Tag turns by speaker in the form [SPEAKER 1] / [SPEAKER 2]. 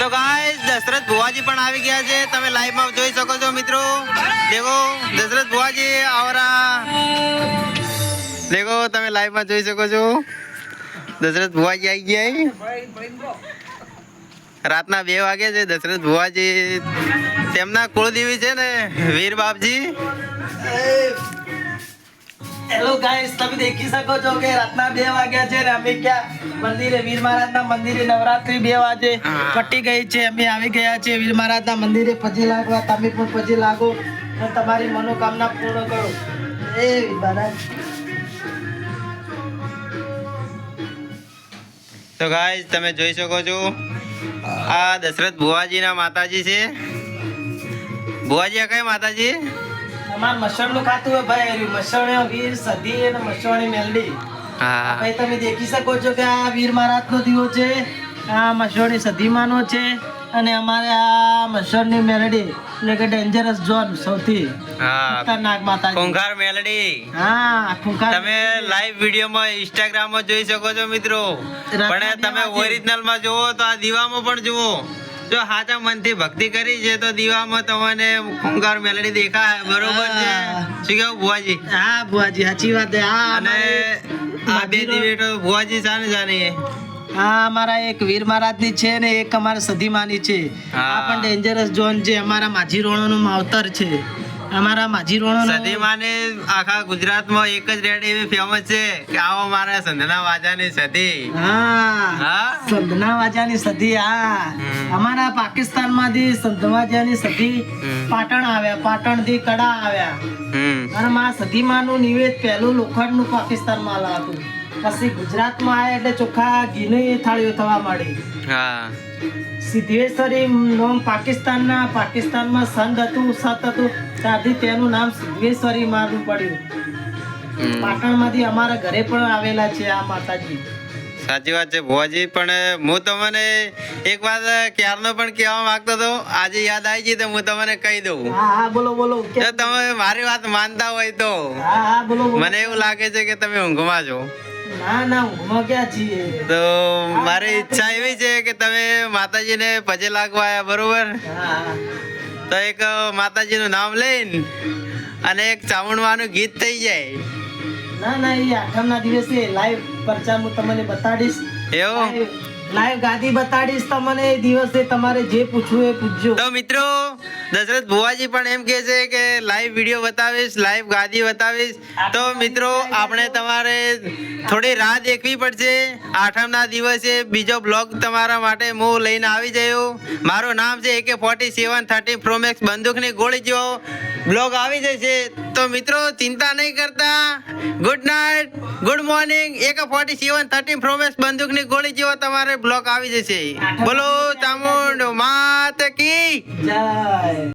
[SPEAKER 1] તો ગાઈસ દશરથ ભુવાજી પણ આવી ગયા છે. તમે લાઈવમાં જોઈ શકો છો મિત્રો. દેખો, દશરથ ભુવાજી આવરા. દેખો, તમે લાઈવમાં જોઈ શકો છો. દશરથ ભુવાજી આવી ગયા રાતના બે વાગે છે દશરથ ભુવાજી. તેમના કુળદેવી છે ને, વીર બાપજી.
[SPEAKER 2] હેલો ગાઈસ તમે દેખી શકો છો કે રાતના બે વાગ્યા છે ને અમે ક્યાં? મંદિરે વીર મહારાજના મંદિરે નવરાત્રી બે વાગે. પટી ગઈ છે. અમે આવી ગયા છે વીર મહારાજના મંદિરે પછી લાગવા. તમે પણ પછી લાગો અને તમારી મનોકામના પૂર્ણ કરો. એ વીર મહારાજ.
[SPEAKER 1] તો ગાઈસ તમે જોઈ શકો છો આ દશરથ ભુવાજીના માતાજી છે. ભુવાજી આ કઈ માતાજી?
[SPEAKER 2] તમાર મસણનું ખાતું હોય ભાઈ હાર્યું. મસણ વીર સધી અને મસવાણી મેલડી.
[SPEAKER 1] હા.
[SPEAKER 2] ભાઈ તમે દેખી શકો છો કે આ વીર મહારાજનો દીવો છે આ મસવાણી સધીમાનો છે અને અમારે આ મસણની મેલડી એટલે કે ડેન્જરસ ઝોન સૌથી. ખતરનાક માતા
[SPEAKER 1] ખુંખાર મેલડી.
[SPEAKER 2] હા ખુંખાર
[SPEAKER 1] તમે લાઈવ વિડીયોમાં ઇન્સ્ટાગ્રામમાં જોઈ શકો છો મિત્રો. પણ તમે
[SPEAKER 2] દીવા છે.
[SPEAKER 1] ઓરિજિનલમાં જુઓ તો આ દીવામાં પણ જુઓ. જો સાચા મનથી ભક્તિ કરી છે તો દીવામાં તમને ખૂંખાર મેલડી દેખાય. બરોબર છે. શું કેવું ભુવાજી?
[SPEAKER 2] હા ભુવાજી સાચી વાત છે. હા
[SPEAKER 1] અને આ બે દિવેટો ભુવાજી સાને જાણીએ?
[SPEAKER 2] હા અમારા એક વીર મહારાજની છે ને એક અમારા સધીમાની છે. આ પણ ડેન્જરસ ઝોન છે. અમારા માજી રોણોનું માવતર છે. અમારા માજી રોણો
[SPEAKER 1] સતીમાને આખા ગુજરાતમાં એક જ રેડ એવી ફેમસ છે કે આવો મારા સંધના વાજાની સદી.
[SPEAKER 2] હા.
[SPEAKER 1] હા?
[SPEAKER 2] સંધના વાજાની સધી હા. અમારા પાકિસ્તાનમાંથી સંધવાજાની સધી
[SPEAKER 1] હમ.
[SPEAKER 2] પાટણ આવ્યા પાટણથી કડા આવ્યા.
[SPEAKER 1] અને
[SPEAKER 2] અને માં સધીમાનું નિવેદ પહેલું લોખંડનું પાકિસ્તાનમાં હતું. પછી ગુજરાતમાં આવ્યા એટલે ચોખા ઘીની થાળીઓ થવા માંડી.
[SPEAKER 1] હા.
[SPEAKER 2] સિદ્ધેશ્વરી નામ પાકિસ્તાનના પાકિસ્તાનમાં સંત હતું સત હતું ત્યાંથી તેનું નામ સિદ્ધેશ્વરી મારું પડ્યું. પાટણમાંથી અમારા ઘરે પણ આવેલા છે આ માતાજી.
[SPEAKER 1] સાચી વાત છે ભુવાજી પણ હું તમને એક વાત ક્યારનો પણ કહેવા માંગતો હતો આજે યાદ આવી ગઈ તો હું તમને કહી દઉં.
[SPEAKER 2] હા બોલો બોલો કે-
[SPEAKER 1] તમે મારી વાત માનતા હોય તો. મને એવું લાગે છે કે તમે ઊંઘમાં છો.
[SPEAKER 2] ના ના ઊંઘમાં ક્યાં છીએ?
[SPEAKER 1] તો મારી ઈચ્છા એવી છે કે તમે માતાજીને પજે લાગવા આવ્યા બરોબર? તો એક માતાજીનું નામ લઈને અને એક ચામુંડવાનું ગીત થઈ જાય.
[SPEAKER 2] ના ના એ આઠમના દિવસે લાઈવ પરચા હું તમને બતાડીશ.
[SPEAKER 1] એવો?
[SPEAKER 2] લાઈવ ગાદી બતાડીશ તમને એ દિવસે તમારે જે પૂછવું એ પૂછજો.
[SPEAKER 1] તો મિત્રો દશરથ ભુવાજી પણ એમ કહે છે કે લાઈવ વીડિયો બતાવીશ લાઈવ ગાદી બતાવીશ. તો મિત્રો આપણે તમારે થોડી રાહ દેખવી પડશે. આઠમના દિવસે બીજો બ્લોગ તમારા માટે હું લઈને આવી જયો મારું નામ છે AK forty seven thirty pro max બંદૂકની ગોળી જેવો. બ્લોગ આવી જશે. તો મિત્રો, ચિંતા નહીં કરતા. ગુડ નાઇટ ગુડ મોર્નિંગ એક forty seven thirty pro max બંદૂકની ગોળી જેવો તમારે બ્લોગ આવી જશે. બોલો, ચામુંડ માત કી?